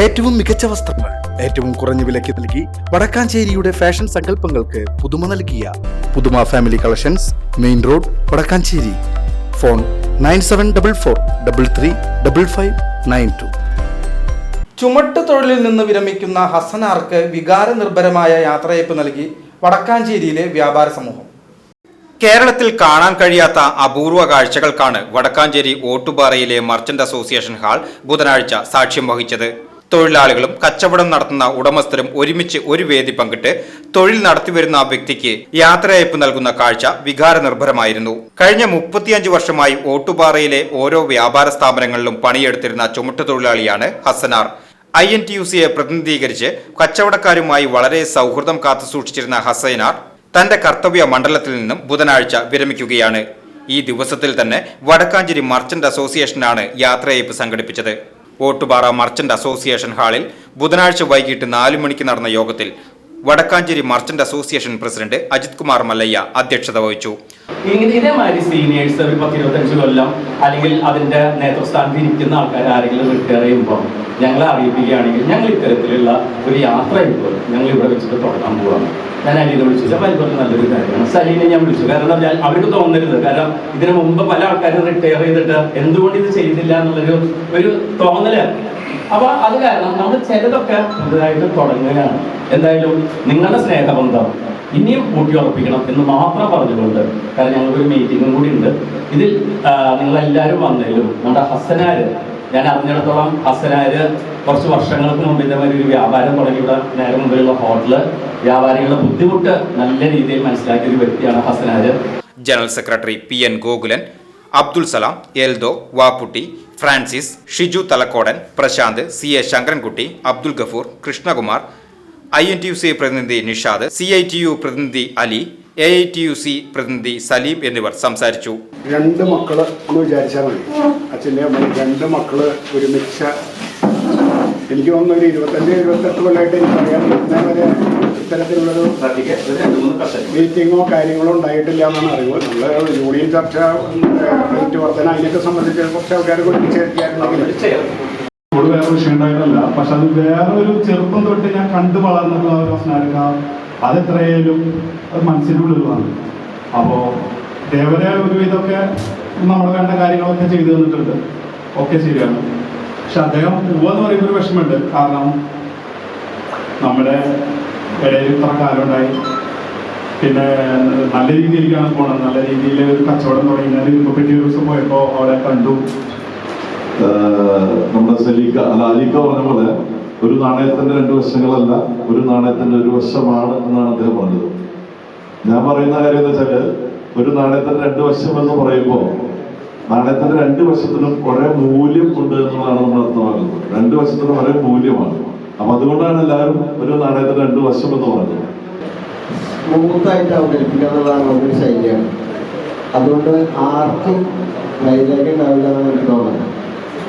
ഏറ്റവും മികച്ച വസ്ത്രങ്ങൾ ഏറ്റവും കുറഞ്ഞ വിലയ്ക്ക് നൽകി വടക്കാഞ്ചേരിയുടെ ഫാഷൻ സങ്കല്പങ്ങൾക്ക് പുതുമ നൽകിയ പുതുമ family collections main road Vadakkancherry. Phone nine seven double four double three double five nine two. ചുമട്ട് തൊഴിലിൽ നിന്ന് വിരമിക്കുന്ന ഹസനാർക്ക് വികാരനിർഭരമായ യാത്രയപ്പ് നൽകി വടക്കാഞ്ചേരിയിലെ വ്യാപാര സമൂഹം. കേരളത്തിൽ കാണാൻ കഴിയാത്ത അപൂർവ കാഴ്ചകൾക്കാണ് വടക്കാഞ്ചേരി ഓട്ടുപാറയിലെ മർച്ചന്റ് അസോസിയേഷൻ ഹാൾ ബുധനാഴ്ച സാക്ഷ്യം വഹിച്ചത്. തൊഴിലാളികളും കച്ചവടം നടത്തുന്ന ഉടമസ്ഥരും ഒരുമിച്ച് ഒരു വേദി പങ്കിട്ട് തൊഴിൽ നടത്തിവരുന്ന ആ വ്യക്തിക്ക് യാത്രയയപ്പ് നൽകുന്ന കാഴ്ച വികാരനിർഭരമായിരുന്നു. കഴിഞ്ഞ മുപ്പത്തിയഞ്ച് വർഷമായി ഓട്ടുപാറയിലെ ഓരോ വ്യാപാര സ്ഥാപനങ്ങളിലും പണിയെടുത്തിരുന്ന ചുമട്ടുതൊഴിലാളിയാണ് Hasanar. I N T U സിയെ പ്രതിനിധീകരിച്ച് കച്ചവടക്കാരുമായി വളരെ സൗഹൃദം കാത്തുസൂക്ഷിച്ചിരുന്ന ഹസൈനാർ തന്റെ കർത്തവ്യ മണ്ഡലത്തിൽ നിന്നും ബുധനാഴ്ച വിരമിക്കുകയാണ്. ഈ ദിവസത്തിൽ തന്നെ വടക്കാഞ്ചേരി മർച്ചന്റ് അസോസിയേഷനാണ് യാത്രയയപ്പ് സംഘടിപ്പിച്ചത്. ഓട്ടുപാറ മർച്ചന്റ് അസോസിയേഷൻ ഹാളിൽ ബുധനാഴ്ച വൈകിട്ട് നാലു മണിക്ക് നടന്ന യോഗത്തിൽ Vadakkancherry merchant association president Ajith Kumar Mallayya അധ്യക്ഷത വഹിച്ചു. ഇതേമാതിരി സീനിയേഴ്സ് ഒരു പത്തിരുപത്തഞ്ച് കൊല്ലം അല്ലെങ്കിൽ അതിന്റെ നേതൃസ്ഥാനത്ത് ഇരിക്കുന്ന ആൾക്കാർ ആരെങ്കിലും റിട്ടയർ ചെയ്യുമ്പോൾ ഞങ്ങളെ അറിയിപ്പിക്കുകയാണെങ്കിൽ ഞങ്ങൾ ഇത്തരത്തിലുള്ള ഒരു യാത്ര ഇപ്പോൾ ഞങ്ങൾ ഇവിടെ വെച്ചിട്ട് തുടങ്ങാൻ പോവാണ്. ഞാൻ അലീനെ വിളിച്ചു. അതിൽ നല്ലൊരു കാര്യമാണ്. സലീനെ ഞാൻ വിളിച്ചു. കാരണം അവർക്ക് തോന്നരുത്. കാരണം ഇതിനു മുമ്പ് പല ആൾക്കാരും റിട്ടയർ ചെയ്തിട്ട് എന്തുകൊണ്ട് ഇത് ചെയ്തില്ല എന്നുള്ളൊരു ഒരു തോന്നൽ അപ്പൊ അത് കാരണം നമ്മൾ ചിലതൊക്കെ പുതുതായിട്ട് തുടങ്ങുകയാണ്. എന്തായാലും നിങ്ങളുടെ സ്നേഹബന്ധം ഇനിയും ഊട്ടിയുറപ്പിക്കണം എന്ന് മാത്രം പറഞ്ഞുകൊണ്ട് കാരണം ഞങ്ങൾക്കൊരു മീറ്റിംഗും കൂടി ഉണ്ട്. ഇതിൽ നിങ്ങളെല്ലാവരും വന്നതിലും നമ്മുടെ ഹസനാര് ഞാൻ അറിഞ്ഞിടത്തോളം ഹസനാർ കുറച്ച് വർഷങ്ങൾക്ക് മുമ്പ് ഇതേമാതിരി ഒരു വ്യാപാരം തുടങ്ങിയുള്ള നേരെ മുമ്പിലുള്ള ഹോട്ടൽ. വ്യാപാരികളുടെ ബുദ്ധിമുട്ട് നല്ല രീതിയിൽ മനസ്സിലാക്കിയ ഒരു വ്യക്തിയാണ് Hasanar general secretary P N Gokulan Abdul Salam Eldho Vapputty Francis Shiju Thalakkodan Prashanth C A Sankarankutty Abdul Gafoor Krishnakumar I N T U C പ്രതിനിധി Nishad C I T U പ്രതിനിധി Ali A I T U C പ്രതിനിധി സലീം എന്നിവർ സംസാരിച്ചു. രണ്ട് മക്കൾ എന്ന് വിചാരിച്ചാൽ മതി. അച്ഛന്റെ അമ്മ രണ്ട് മക്കൾ ഒരുമിച്ച എനിക്ക് തോന്നുന്നു ഒരു ഇരുപത്തഞ്ച് ഇരുപത്തെട്ട് കൊല്ലമായിട്ട് എനിക്കറിയാൻ ഇന്നേ വരെ ഇത്തരത്തിലുള്ളൊരു മീറ്റിങ്ങോ കാര്യങ്ങളോ ഉണ്ടായിട്ടില്ല എന്നാണ് അറിവ്. നമ്മൾ യൂണിയൻ ചർച്ച റേറ്റ് വർധന അതിനൊക്കെ സംബന്ധിച്ച് കുറച്ച് ആൾക്കാർ കൊടുപ്പിച്ചായിരുന്നെങ്കിൽ ഒരു വേറെ വിഷയം ഉണ്ടായിട്ടല്ല. പക്ഷെ അത് വേറൊരു ചെറുപ്പം തൊട്ട് ഞാൻ കണ്ടു വളർന്നുള്ള ഒരു സ്നാരക അത് എത്രയായാലും അത് മനസ്സിനുള്ളിലുള്ളതാണ് അപ്പോൾ ദേവരെ ഒരു ഇതൊക്കെ നമ്മൾ കണ്ട കാര്യങ്ങളൊക്കെ ചെയ്തു തന്നിട്ടുണ്ട്. ഒക്കെ ശരിയാണ്. പക്ഷെ അദ്ദേഹം പോവാന്ന് പറയുമ്പോൾ ഒരു വിഷമമുണ്ട്. കാരണം നമ്മുടെ ഇടയിൽ ഇത്ര കാലം ഉണ്ടായി പിന്നെ നല്ല രീതിയിലേക്കാണ് പോണത്. നല്ല രീതിയിൽ ഒരു കച്ചവടം തുടങ്ങിയാൽ ഇപ്പോൾ പിറ്റേ ദിവസം പോയപ്പോൾ അവിടെ കണ്ടു. നമ്മുടെ സലീക്ക അല്ല അലീക്ക പറഞ്ഞ പോലെ ഒരു നാണയത്തിന്റെ രണ്ട് വശങ്ങളല്ല ഒരു നാണയത്തിന്റെ ഒരു വശമാണ് എന്നാണ് അദ്ദേഹം പറഞ്ഞത്. ഞാൻ പറയുന്ന കാര്യം എന്ന് വെച്ചാൽ ഒരു നാണയത്തിന്റെ രണ്ട് വശം എന്ന് പറയുമ്പോൾ നാണയത്തിന്റെ രണ്ട് വശത്തിനും ഒരേ മൂല്യം ഉണ്ട് എന്നുള്ളതാണ് നമ്മൾ അർത്ഥമാക്കുന്നത്. രണ്ട് വശത്തിനും ഒരേ മൂല്യമാണ്. അപ്പൊ അതുകൊണ്ടാണ് എല്ലാവരും ഒരു നാണയത്തിന്റെ രണ്ട് വശം എന്ന് പറഞ്ഞത്. ഒരു ശൈലിയാണ്. അതുകൊണ്ട് ആർക്കും വൈരാഗ്യം എനിക്ക് തോന്നുന്നത്.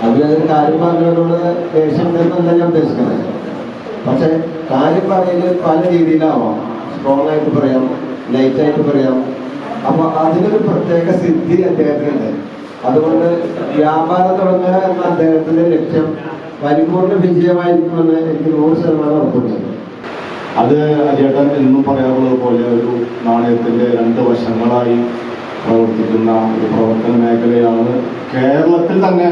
അതിലൊരു കാര്യം പറഞ്ഞതിനോട് ദേഷ്യം ഉണ്ടെന്നല്ല ഞാൻ ഉദ്ദേശിക്കുന്നത്. പക്ഷെ കാര്യം പറയൽ പല രീതിയിലാവാം. സ്ട്രോങ് ആയിട്ട് പറയാം ലൈറ്റ് ആയിട്ട് പറയാം. അപ്പൊ അതിനൊരു പ്രത്യേക സിദ്ധി അദ്ദേഹത്തിനുണ്ട്. അതുകൊണ്ട് വ്യാപാരം തുടങ്ങുക എന്ന അദ്ദേഹത്തിന്റെ ലക്ഷ്യം പരിപൂർണ വിജയമായിരിക്കുമെന്ന് എനിക്ക് നൂറ് ശതമാനം ഉറപ്പുണ്ട്. അത് അജേട്ടൻ എന്നും പറയാറുള്ളത് പോലെ ഒരു നാണയത്തിന്റെ രണ്ട് വശങ്ങളായി പ്രവർത്തിക്കുന്ന ഒരു പ്രവർത്തന മേഖലയാണ് കേരളത്തിൽ തന്നെ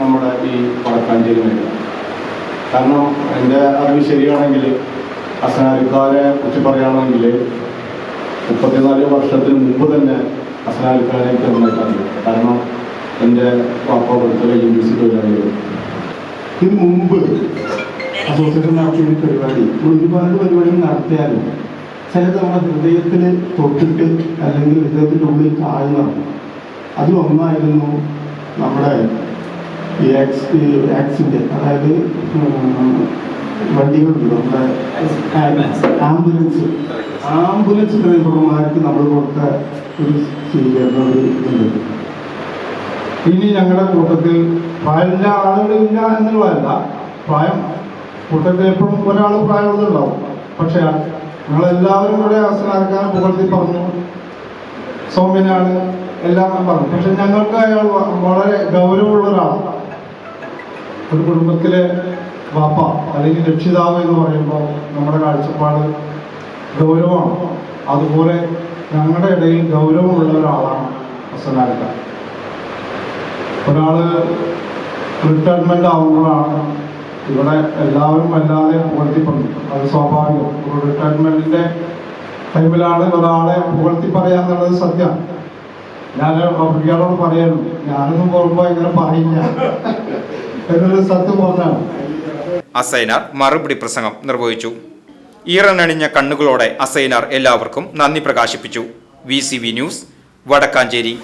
നമ്മുടെ ഈ വടക്കാഞ്ചേരി മേഖല. കാരണം എന്റെ അറിവ് ശരിയാണെങ്കിൽ അസനാലിക്കാരെ കുറിച്ച് പറയുകയാണെങ്കിൽ മുപ്പത്തിനാല് വർഷത്തിന് മുമ്പ് തന്നെ അസനാലിക്കാരെ എനിക്ക് കാരണം എന്റെ പാപ്പ കൊടുത്തത് യു ബി സി തൊഴിലാളികൾ ഇതിന് മുമ്പ് അസോസിയേഷൻ നടത്തിയ ഒരു പരിപാടി ഒരുപാട് പരിപാടികൾ നടത്തിയാലും ചിലത് നമ്മുടെ ഹൃദയത്തിൽ തൊട്ടിട്ട് അല്ലെങ്കിൽ ഹൃദയത്തിന്റെ ഉള്ളിൽ താഴ്ന്നു അതിലൊന്നായിരുന്നു നമ്മുടെ ഈ ആക്സിഡന്റ് അതായത് ഉം, വണ്ടികളുണ്ട് നമ്മുടെ ആംബുലൻസ് ആംബുലൻസ്. ഡ്രൈവർമാർക്ക് നമ്മൾ കൊടുത്ത ഒരു സ്വീകരണം ഒരു ഇതുണ്ട്. ഇനി ഞങ്ങളുടെ കൂട്ടത്തിൽ പ്രായമില്ല ആളുകളില്ല എന്നുള്ളതല്ല. പ്രായം കൂട്ടത്തിൽ എപ്പോഴും ഒരാൾ പ്രായമുള്ളതുണ്ടാവും പക്ഷെ ഞങ്ങളെല്ലാവരും കൂടെ അവസരക്കാൻ പുകഴ്ത്തി പറഞ്ഞു. സൗമ്യനാണ് എല്ലാം പറഞ്ഞു. പക്ഷെ ഞങ്ങൾക്ക് അയാൾ വളരെ ഗൗരവമുള്ള ഒരാളാണ്. ഒരു കുടുംബത്തിലെ വാപ്പ അല്ലെങ്കിൽ രക്ഷിതാവ് എന്ന് പറയുമ്പോൾ നമ്മുടെ കാഴ്ചപ്പാട് ഗൗരവമാണ്. അതുപോലെ ഞങ്ങളുടെ ഇടയിൽ ഗൗരവമുള്ള ഒരാളാണ് ഹസനാലിക്ക ഒരാൾ റിട്ടയർമെന്റ് ആവുമ്പോഴാണ് ഇവിടെ എല്ലാവരും വല്ലാതെ പുകഴ്ത്തിപ്പറഞ്ഞു അത് സ്വാഭാവികം. ഒരു റിട്ടയർമെന്റിന്റെ ടൈമിലാണ് ഒരാളെ പുകഴ്ത്തി പറയാന്നുള്ളത് സത്യം. ഞാൻ അഭിയാളോട് പറയുന്നു ഞാനൊന്നും പോകുമ്പോൾ ഇങ്ങനെ പറയില്ല. അസൈനാർ മറുപടി പ്രസംഗം നിർവഹിച്ചു. ഈറനണിഞ്ഞ കണ്ണുകളോടെ അസൈനാർ എല്ലാവർക്കും നന്ദി പ്രകാശിപ്പിച്ചു. V news Vadakkancherry.